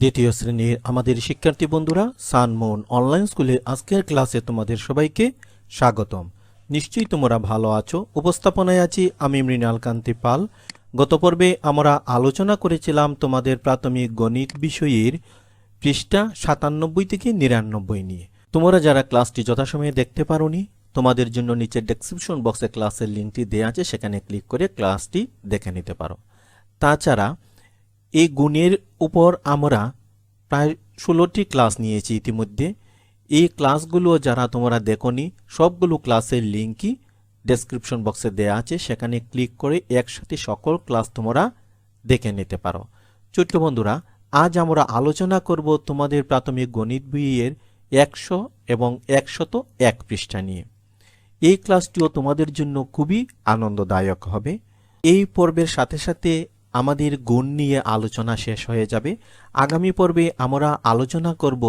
দ্বিতীয় শ্রেণির আমাদের শিক্ষার্থী বন্ধুরা সানমুন অনলাইন স্কুলের আজকের ক্লাসে তোমাদের সবাইকে স্বাগতম। নিশ্চয়ই তোমরা ভালো আছো। উপস্থাপনায় আছি আমি মৃণাল কান্তি পাল। গত পর্বে আমরা আলোচনা করেছিলাম তোমাদের প্রাথমিক গণিত বিষয়ের পৃষ্ঠা সাতানব্বই থেকে নিরানব্বই নিয়ে। তোমরা যারা ক্লাসটি যথাসময়ে দেখতে পারোনি, তোমাদের জন্য নিচে ডেসক্রিপশন বক্সে ক্লাসের লিঙ্কটি দেওয়া আছে, সেখানে ক্লিক করে ক্লাসটি দেখে নিতে পারো। তাছাড়া এই গুণের উপর আমরা প্রায় ষোলোটি ক্লাস নিয়েছি ইতিমধ্যে। এই ক্লাসগুলো যারা তোমরা দেখনি, সবগুলো ক্লাসের লিঙ্কই ডেসক্রিপশন বক্সে দেওয়া আছে। সেখানে ক্লিক করে একসাথে সকল ক্লাস তোমরা দেখে নিতে পারো। ছোট্ট বন্ধুরা, আজ আমরা আলোচনা করব তোমাদের প্রাথমিক গণিত বইয়ের একশো এবং একশত এক পৃষ্ঠা নিয়ে। এই ক্লাসটিও তোমাদের জন্য খুবই আনন্দদায়ক হবে। এই পর্বের সাথে সাথে আমাদের গুণ নিয়ে আলোচনা শেষ হয়ে যাবে। আগামী পর্বে আমরা আলোচনা করব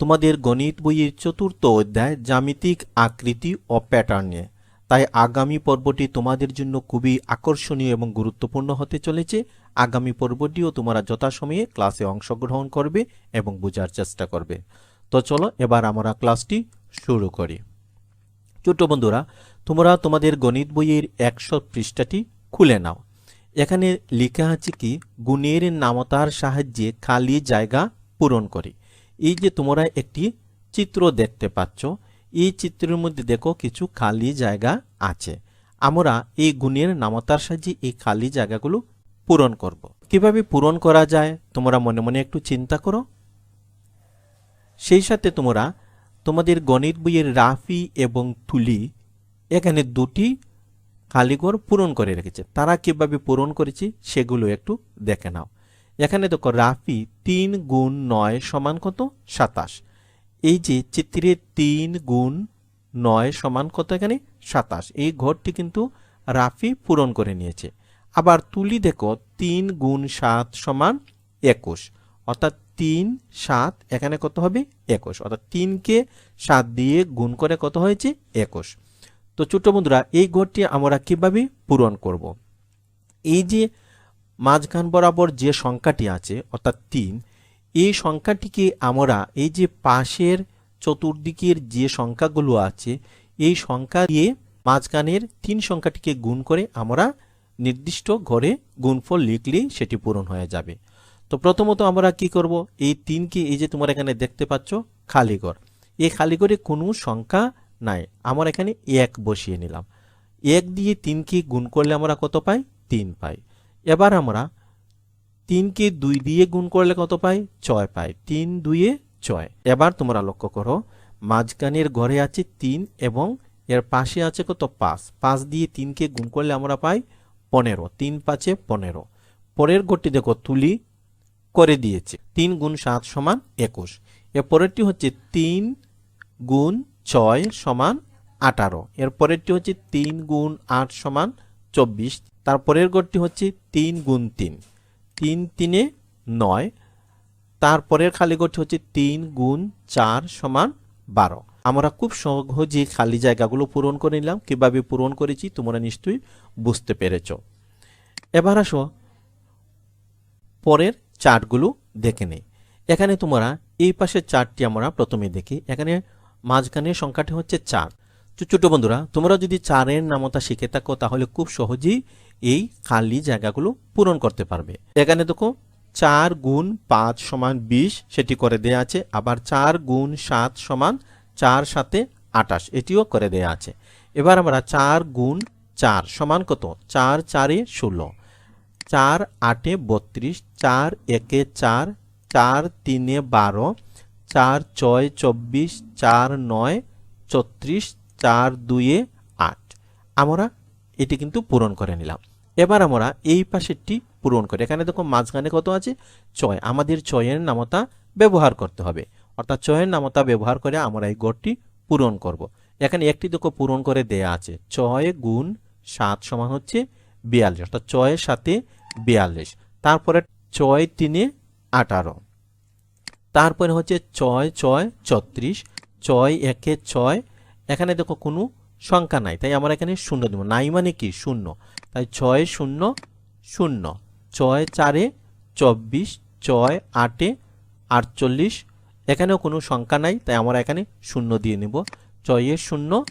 তোমাদের গণিত বইয়ের চতুর্থ অধ্যায় জ্যামিতিক আকৃতি ও প্যাটার্ন নিয়ে। তাই আগামী পর্বটি তোমাদের জন্য খুবই আকর্ষণীয় এবং গুরুত্বপূর্ণ হতে চলেছে। আগামী পর্বটিও তোমরা যথাসময়ে ক্লাসে অংশগ্রহণ করবে এবং বোঝার চেষ্টা করবে। তো চলো এবার আমরা ক্লাসটি শুরু করি। ছোট বন্ধুরা, তোমরা তোমাদের গণিত বইয়ের একশো পৃষ্ঠাটি খুলে নাও। এখানে লেখা আছে কি, গুণের নামতার সাহায্যে খালি জায়গা পূরণ করে। এই যে তোমরা একটি চিত্র দেখতে পাচ্ছ, এই চিত্রের মধ্যে দেখো কিছু খালি জায়গা আছে। আমরা এই গুণের নামতার সাহায্যে এই খালি জায়গাগুলো পূরণ করব। কীভাবে পূরণ করা যায়, তোমরা মনে মনে একটু চিন্তা করো। সেই সাথে তোমরা তোমাদের গণিত বইয়ের রাফি এবং তুলি, এখানে দুটি কালিগর পূরণ করে রেখেছে। তারা কীভাবে পূরণ করেছে সেগুলো একটু দেখে নাও। এখানে দেখো রাফি তিন গুণ নয় সমান কত? সাতাশ। এই যে চিত্রে তিন গুণ নয় সমান কত এখানে? সাতাশ। এই ঘরটি কিন্তু রাফি পূরণ করে নিয়েছে। আবার তুলি দেখো, তিন গুণ সাত সমান একুশ। অর্থাৎ তিন সাত এখানে কত হবে? একুশ। অর্থাৎ তিনকে সাত দিয়ে গুণ করে কত হয়েছে? একুশ। তো ছোট্ট বন্ধুরা, এই ঘরটি আমরা কীভাবে পূরণ করব। এই যে মাঝখান বরাবর যে সংখ্যাটি আছে, অর্থাৎ তিন, এই সংখ্যাটিকে আমরা এই যে পাশের চতুর্দিকের যে সংখ্যাগুলো আছে, এই সংখ্যা দিয়ে মাঝখানের তিন সংখ্যাটিকে গুণ করে আমরা নির্দিষ্ট ঘরে গুণফল লিখলেই সেটি পূরণ হয়ে যাবে। তো প্রথমত আমরা কি করব? এই তিনকে এই যে তোমরা এখানে দেখতে পাচ্ছ, খালি ঘর। এই খালি ঘরে কোনো সংখ্যা নাই। আমরা এখানে এক বসিয়ে নিলাম। এক দিয়ে তিনকে গুণ করলে আমরা কত পাই? তিন পাই। এবার আমরা তিনকে দুই দিয়ে গুণ করলে কত পাই? ছয় পাই। তিন দুইয়ে ছয়। এবার তোমরা লক্ষ্য করো, মাঝখানের ঘরে আছে তিন এবং এর পাশে আছে কত? পাঁচ। পাঁচ দিয়ে তিনকে গুণ করলে আমরা পাই পনেরো। তিন পাঁচে পনেরো। পরের ঘরটি দেখো, তুলি করে দিয়েছে। তিন গুণ সাত সমান একুশ। এর পরেরটি হচ্ছে তিন গুণ ছয় সমান আঠারো। এর পরেরটি হচ্ছে তিন গুণ আট সমান চব্বিশ। তারপরের গড়টি হচ্ছে তিন গুণ তিন। তিন তিনে নয়। তারপরের খালি গড়টি হচ্ছে তিন গুণ চার সমান বারো। আমরা খুব সহজে খালি জায়গাগুলো পূরণ করে নিলাম। কীভাবে পূরণ করেছি তোমরা নিশ্চয়ই বুঝতে পেরেছ। এবার আসো পরের চার্টগুলো দেখে নেই। এখানে তোমরা এই পাশের চার্টটি আমরা প্রথমে দেখি। এখানে মাঝখানের সংখ্যাটি হচ্ছে চার। ছোটো বন্ধুরা, তোমরা যদি চারের নামতা শিখে থাকো, তাহলে খুব সহজেই এই খালি জায়গাগুলো পূরণ করতে পারবে। এখানে দেখো, চার গুণ পাঁচ সমান বিশ, সেটি করে দেয়া আছে। আবার চার গুণ সাত সমান চার সাথে আটাশ এটিও করে দেয়া আছে। এবার আমরা চার গুণ চার সমান কত? চার চারে ষোলো। চার আটে বত্রিশ, চার একে চার চার তিনে বারো চার ছয় চব্বিশ চার নয় ছত্রিশ চার দুইয়ে আট। আমরা এটি কিন্তু পূরণ করে নিলাম। এবার আমরা এই পাশেরটি পূরণ করি। এখানে দেখো মাঝখানে কত আছে? ছয়। আমাদের ছয়ের নামতা ব্যবহার করতে হবে। অর্থাৎ ছয়ের নামতা ব্যবহার করে আমরা এই গড়টি পূরণ করব। এখানে একটি দেখো পূরণ করে দেয়া আছে। ছয় গুণ সাত সমান হচ্ছে বিয়াল্লিশ। অর্থাৎ ছয়ের সাথে বিয়াল্লিশ। তারপরে ছয় তিনে আঠারো। তারপরে হচ্ছে ছয় ছয়, ছত্রিশ, ছয়, একে ছয়। এখানে দেখো কোনো সংখ্যা নাই, তাই আমরা এখানে শূন্য দেবো। নাই মানে কি? শূন্য। তাই ছয়, শূন্য শূন্য। ছয়, চারে চব্বিশ, ছয়, আটে আটচল্লিশ। এখানেও কোনো সংখ্যা নাই, তাই আমরা এখানে শূন্য দিয়ে নিব। ছয়ে শূন্য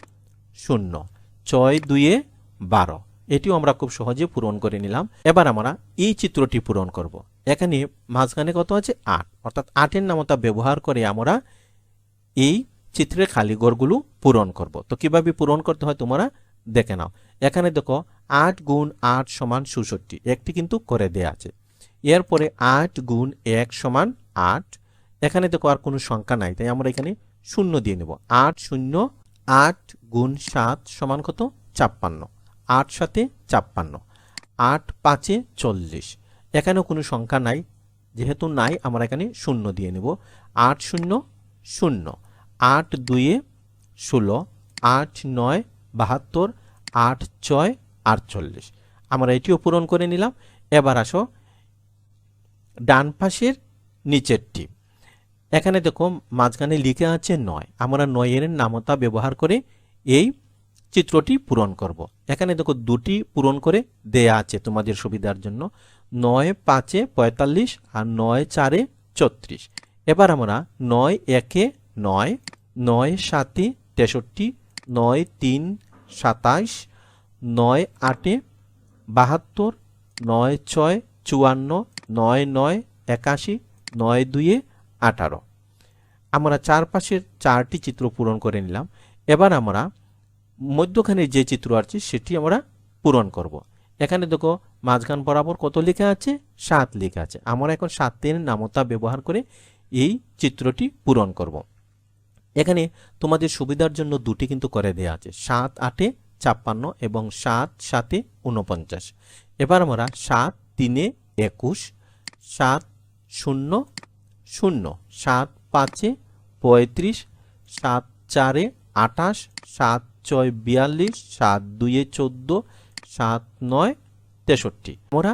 শূন্য। ছয় দুইয়ে বারো। এটিও আমরা খুব সহজে পূরণ করে নিলাম। এবার আমরা এই চিত্রটি পূরণ করব। এখানে মাঝখানে কত আছে? আট। অর্থাৎ আটের নামতা ব্যবহার করে আমরা এই চিত্রের খালি ঘরগুলো পূরণ করব। তো কীভাবে পূরণ করতে হয় তোমরা দেখে নাও। এখানে দেখো, আট গুণ আট সমান সুষট্টি একটি কিন্তু করে দেয়া আছে। এরপরে আট গুণ এক সমান আট। এখানে দেখো আর কোনো সংখ্যা নাই, তাই আমরা এখানে শূন্য দিয়ে নেব। আট শূন্য আট গুণ সাত সমান কত? ছাপ্পান্ন। আট সাথে ছাপ্পান্ন। আট পাঁচে চল্লিশ। এখানেও কোনো সংখ্যা নাই, যেহেতু নাই, আমরা এখানে শূন্য দিয়ে নেব। আট শূন্য শূন্য। আট দুইয়ে ষোলো, আট নয়, বাহাত্তর, আট ছয়, আটচল্লিশ। আমরা এটিও পূরণ করে নিলাম। এবার আসো ডান পাশের নিচেরটি। এখানে দেখো মাঝখানে লিখে আছে নয়। আমরা নয়ের নামতা ব্যবহার করে এই চিত্রটি পূরণ করব। এখানে দেখো দুটি পূরণ করে দেয়া আছে তোমাদের সুবিধার জন্য। নয় পাঁচে পঁয়তাল্লিশ আর নয় চারে ছত্রিশ এবার আমরা নয় একে নয় নয় সাতে তেষট্টি, নয় তিন সাতাইশ, নয় আটে বাহাত্তর, নয় ছয় চুয়ান্ন, নয় নয় একাশি, নয় দুইয়ে আঠারো। আমরা চারপাশের চারটি চিত্র পূরণ করে নিলাম। এবার আমরা মধ্যখানে যে চিত্র আছে সেটি আমরা পূরণ করব। এখানে দেখো মাঝখান বরাবর কত লেখা আছে? সাত লেখা আছে। আমরা এখন সাতের নামতা ব্যবহার করে এই চিত্রটি পূরণ করব। এখানে তোমাদের সুবিধার জন্য দুটি কিন্তু করে দেয়া আছে। সাত আটে ছাপ্পান্ন এবং সাত সাতে উনপঞ্চাশ এবার আমরা সাত তিনে একুশ, সাত শূন্য শূন্য, সাত পাঁচে পঁয়ত্রিশ, সাত চারে আটাশ সাত ছয় বিয়াল্লিশ, সাত দুইয়ে চোদ্দ সাত, নয়, তেষট্টি। আমরা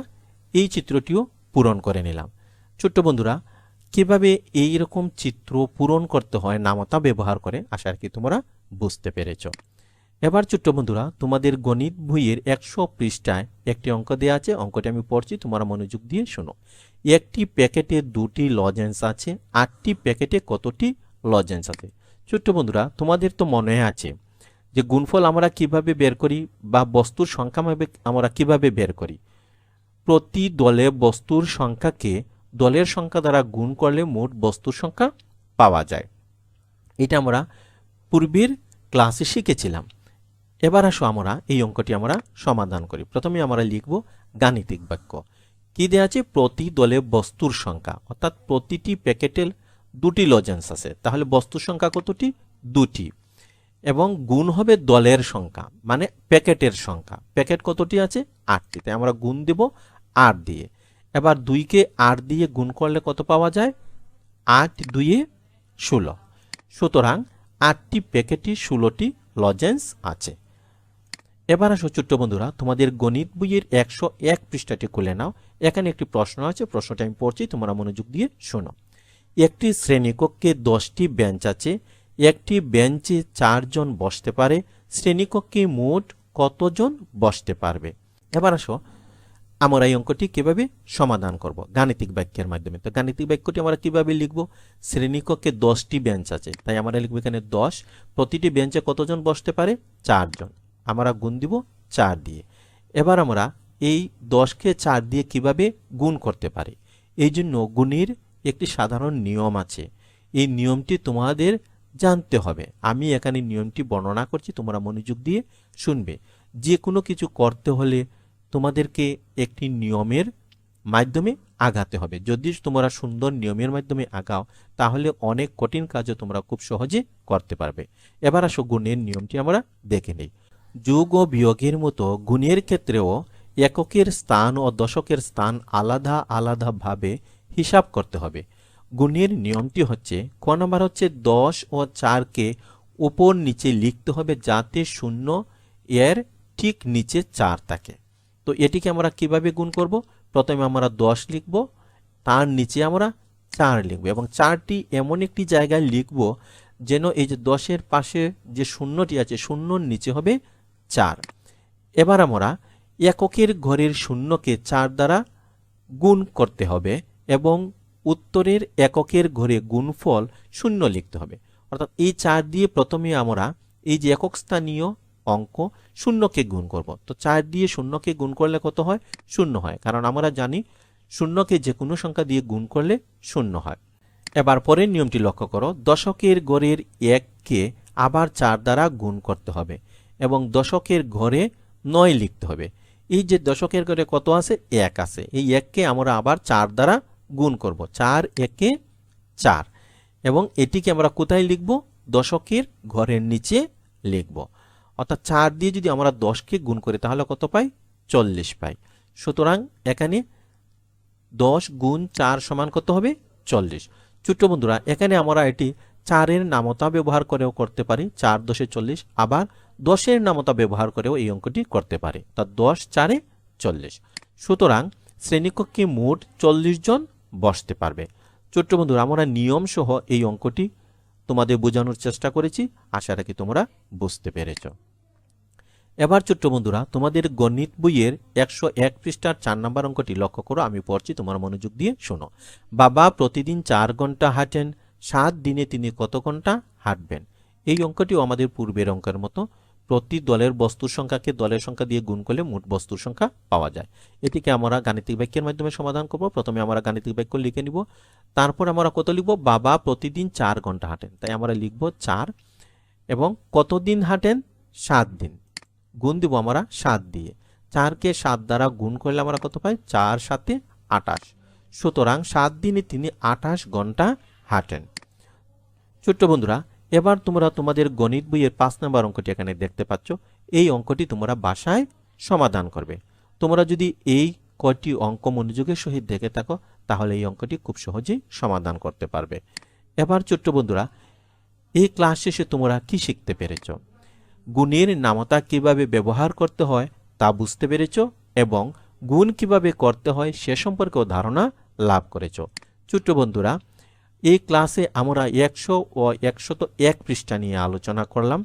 এই চিত্রটিও পূরণ করে নিলাম। ছোট্ট বন্ধুরা, কীভাবে এই রকম চিত্র পূরণ করতে হয়, নামতা ব্যবহার করে, আশা কি তোমরা বুঝতে পেরেছ। এবার ছোট্ট বন্ধুরা, তোমাদের গণিত বইয়ের একশো পৃষ্ঠায় একটি অঙ্ক দেওয়া আছে, অঙ্কটি আমি পড়ছি, তোমরা মনোযোগ দিয়ে শোনো। একটি প্যাকেটে দুটি লজেন্স আছে, আটটি প্যাকেটে কতটি লজেন্স আছে? ছোট্ট বন্ধুরা, তোমাদের তো মনে আছে যে গুণফল আমরা কীভাবে বের করি বা বস্তুর সংখ্যা আমরা কীভাবে বের করি। প্রতি দলে বস্তুর সংখ্যাকে দলের সংখ্যা দ্বারা গুণ করলে মোট বস্তুর সংখ্যা পাওয়া যায়। এটা আমরা পূর্বের ক্লাসে শিখেছিলাম। এবার আসো আমরা এই অঙ্কটি আমরা সমাধান করি। প্রথমে আমরা লিখব গাণিতিক বাক্য। কি দেওয়া আছে? প্রতি দলে বস্তুর সংখ্যা। অর্থাৎ প্রতিটি প্যাকেটের দুটি লজেন্স আছে। তাহলে বস্তুর সংখ্যা কতটি? দুটি। এবং গুণ হবে দলের সংখ্যা মানে প্যাকেটের সংখ্যা। প্যাকেট কতটি আছে? আটটি। তাই আমরা গুণ দেব আট দিয়ে। এবার দুইকে আট দিয়ে গুণ করলে কত পাওয়া যায়? আট দুইয়ে ষোলো। সুতরাং আটটি প্যাকেটই, ষোলোটি লজেন্স আছে। এবার আসো ছোট্ট বন্ধুরা, তোমাদের গণিত বইয়ের একশো এক পৃষ্ঠাটি খুলে নাও। এখানে একটি প্রশ্ন আছে, প্রশ্নটা আমি পড়ছি, তোমরা মনোযোগ দিয়ে শোনো। একটি শ্রেণীকক্ষে দশটি বেঞ্চ আছে একটি বেঞ্চে চারজন বসতে পারে, শ্রেণীকক্ষে মোট কতজন বসতে পারবে? এবার আসো, আমরা এই অঙ্কটি কীভাবে সমাধান করব? গাণিতিক বাক্যের মাধ্যমে। তো গাণিতিক বাক্যটি আমরা কীভাবে লিখব? শ্রেণীকক্ষে দশটি বেঞ্চ আছে, তাই আমরা লিখব এখানে দশ। প্রতিটি বেঞ্চে কতজন বসতে পারে? চারজন। আমরা গুণ দিব চার দিয়ে। এবার আমরা এই দশকে চার দিয়ে কীভাবে গুণ করতে পারি? এই জন্য গুণের একটি সাধারণ নিয়ম আছে। এই নিয়মটি তোমাদের জানতে হবে। আমি এখানে নিয়মটি বর্ণনা করছি, তোমরা মনোযোগ দিয়ে শুনবে। যে কোনো কিছু করতে হলে তোমাদেরকে একটি নিয়মের মাধ্যমে আগাতে হবে। যদি তোমরা সুন্দর নিয়মের মাধ্যমে আগাও, তাহলে অনেক কঠিন কাজও তোমরা খুব সহজে করতে পারবে। এবার আসো গুণের নিয়মটি আমরা দেখে নেই। যোগ ও বিয়োগের মতো গুণের ক্ষেত্রেও এককের স্থান ও দশকের স্থান আলাদা আলাদাভাবে হিসাব করতে হবে। গুণের নিয়মটি হচ্ছে, ক নম্বর হচ্ছে দশ ও চারকে উপর নিচে লিখতে হবে যাতে শূন্য এর ঠিক নিচে চার থাকে। তো এটিকে আমরা কীভাবে গুণ করব? প্রথমে আমরা দশ লিখব, তার নিচে আমরা চার লিখব এবং চারটি এমন একটি জায়গায় লিখব যেন এই যে দশের পাশে যে শূন্যটি আছে, শূন্যর নিচে হবে চার। এবার আমরা এককের ঘরের শূন্যকে চার দ্বারা গুণ করতে হবে এবং উত্তরের এককের ঘরে গুণফল শূন্য লিখতে হবে। অর্থাৎ এই চার দিয়ে প্রথমে আমরা এই যে একক স্থানীয় অঙ্ক শূন্যকে গুণ করব। তো চার দিয়ে শূন্যকে গুণ করলে কত হয়? শূন্য হয়। কারণ আমরা জানি শূন্যকে যে কোনো সংখ্যা দিয়ে গুণ করলে শূন্য হয়। এবার পরের নিয়মটি লক্ষ্য করো। দশকের গড়ের এককে আবার চার দ্বারা গুণ করতে হবে এবং দশকের ঘরে নয় লিখতে হবে। এই যে দশকের ঘরে কত আছে? এক আছে। এই এককে আমরা আবার চার দ্বারা গুণ করব। চার, একে চার। এবং এটিকে আমরা কোথায় লিখব? দশকের ঘরের নিচে লিখব। অর্থাৎ চার দিয়ে যদি আমরা দশকে গুণ করি, তাহলে কত পাই? চল্লিশ পাই। সুতরাং এখানে দশ গুণ চার সমান কত হবে? চল্লিশ। ছোট্ট বন্ধুরা, এখানে আমরা এটি চারের নামতা ব্যবহার করেও করতে পারি। চার দশে চল্লিশ, আবার দশের নামতা ব্যবহার করেও এই অঙ্কটি করতে পারি। তা দশ, চারে চল্লিশ। সুতরাং শ্রেণীকক্ষে মোট চল্লিশ জন বসতে পারবে। ছোট্ট বন্ধুরা আমরা নিয়ম সহ এই অঙ্কটি তোমাদের বোঝানোর চেষ্টা করেছি। আশা রাখি তোমরা বুঝতে পেরেছ। এবার ছোট্ট বন্ধুরা, তোমাদের গণিত বইয়ের একশো এক পৃষ্ঠার চার নম্বর অঙ্কটি লক্ষ্য করো, আমি পড়ছি, তোমার মনোযোগ দিয়ে শোনো। বাবা প্রতিদিন চার ঘণ্টা হাঁটেন, সাত দিনে তিনি কত ঘণ্টা হাঁটবেন? এই অঙ্কটিও আমাদের পূর্বের অঙ্কের মতো প্রতি দলের বস্তুর সংখ্যাকে দলের সংখ্যা দিয়ে গুণ করলে মোট বস্তুর সংখ্যা পাওয়া যায়। এটিকে আমরা গাণিতিক বাক্যের মাধ্যমে সমাধান করব। প্রথমে আমরা গাণিতিক বাক্য লিখে নিব। তারপর আমরা কত লিখব? বাবা প্রতিদিন চার ঘণ্টা হাঁটেন। তাই আমরা লিখব চার এবং কতদিন হাঁটেন? সাত দিন। গুণ দিব আমরা সাত দিয়ে। চারকে সাত দ্বারা গুণ করলে আমরা কত পাই? চার সাতে আটাশ সুতরাং সাত দিনে তিনি আটাশ ঘণ্টা হাঁটেন। ছোট্ট বন্ধুরা এবার তোমরা তোমাদের গণিত বইয়ের পাঁচ নাম্বার অঙ্কটি এখানে দেখতে পাচ্ছ। এই অঙ্কটি তোমরা বাসায় সমাধান করবে। তোমরা যদি এই কয়টি অঙ্ক মনোযোগের সহিত দেখে থাকো, তাহলে এই অঙ্কটি খুব সহজেই সমাধান করতে পারবে। এবার ছোট্ট বন্ধুরা, এই ক্লাস শেষে তোমরা কি শিখতে পেরেছ? গুণের নামতা কীভাবে ব্যবহার করতে হয় তা বুঝতে পেরেছ এবং গুণ কীভাবে করতে হয় সে সম্পর্কেও ধারণা লাভ করেছ। ছোট্ট বন্ধুরা এই ক্লাসে আমরা একশো ও একশত এক পৃষ্ঠা নিয়ে আলোচনা করলাম।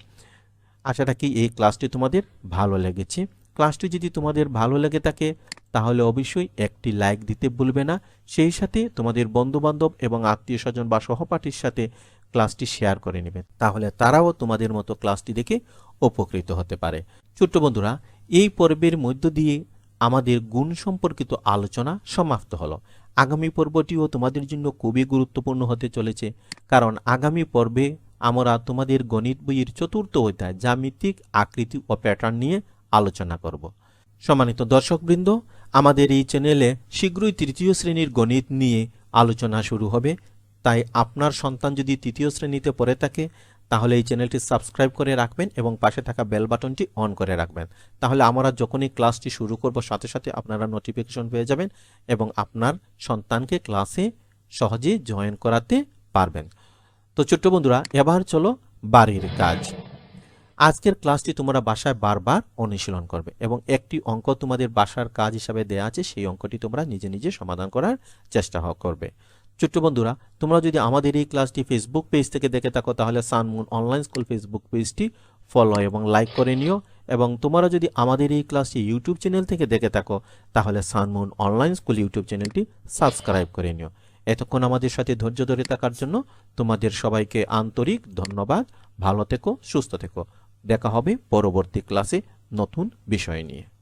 আশা রাখি এই ক্লাসটি তোমাদের ভালো লেগেছে। ক্লাসটি যদি তোমাদের ভালো লেগে থাকে, তাহলে অবশ্যই একটি লাইক দিতে ভুলবে না। সেই সাথে তোমাদের বন্ধুবান্ধব এবং আত্মীয় স্বজন বা সহপাঠীর সাথে ক্লাসটি শেয়ার করে নেবে। তাহলে তারাও তোমাদের মতো ক্লাসটি দেখে উপকৃত হতে পারে। ছোট্ট বন্ধুরা, এই পর্বের মধ্য দিয়ে আমাদের গুণ সম্পর্কিত আলোচনা সমাপ্ত হলো। আগামী পর্বটিও তোমাদের জন্য খুবই গুরুত্বপূর্ণ হতে চলেছে। কারণ আগামী পর্বে আমরা তোমাদের গণিত বইয়ের চতুর্থ অধ্যায় জ্যামিতিক আকৃতি ও প্যাটার্ন নিয়ে আলোচনা করব। সম্মানিত দর্শকবৃন্দ, আমাদের এই চ্যানেলে শীঘ্রই তৃতীয় শ্রেণির গণিত নিয়ে আলোচনা শুরু হবে। তাই আপনার সন্তান যদি তৃতীয় শ্রেণীতে পড়ে থাকে তাহলে এই চ্যানেলটি সাবস্ক্রাইব করে রাখবেন এবং পাশে থাকা বেল বাটনটি অন করে রাখবেন। তাহলে আমরা যখনই ক্লাসটি শুরু করব, সাথে সাথে আপনারা নোটিফিকেশন পেয়ে যাবেন এবং আপনার সন্তানকে ক্লাসে সহজে জয়েন করাতে পারবেন। তো ছোট্ট বন্ধুরা, এবার চলো বাড়ির কাজ। আজকের ক্লাসটি তোমরা বাসায় বারবার অনুশীলন করবে এবং একটি অঙ্ক তোমাদের বাসার কাজ হিসাবে দেয়া আছে, সেই অঙ্কটি তোমরা নিজে নিজে সমাধান করার চেষ্টা করবে। ছোট্ট বন্ধুরা, তোমরা যদি আমাদের এই ক্লাসটি ফেসবুক পেজ থেকে দেখে থাকো, তাহলে সানমুন অনলাইন স্কুল ফেসবুক পেজটি ফলো এবং লাইক করে নিও। এবং তোমরা যদি আমাদের এই ক্লাসটি ইউটিউব চ্যানেল থেকে দেখে থাকো, তাহলে সানমুন অনলাইন স্কুল ইউটিউব চ্যানেলটি সাবস্ক্রাইব করে নিও। এতক্ষণ আমাদের সাথে ধৈর্য ধরে থাকার জন্য তোমাদের সবাইকে আন্তরিক ধন্যবাদ। ভালো থেকো, সুস্থ থেকো। দেখা হবে পরবর্তী ক্লাসে নতুন বিষয় নিয়ে।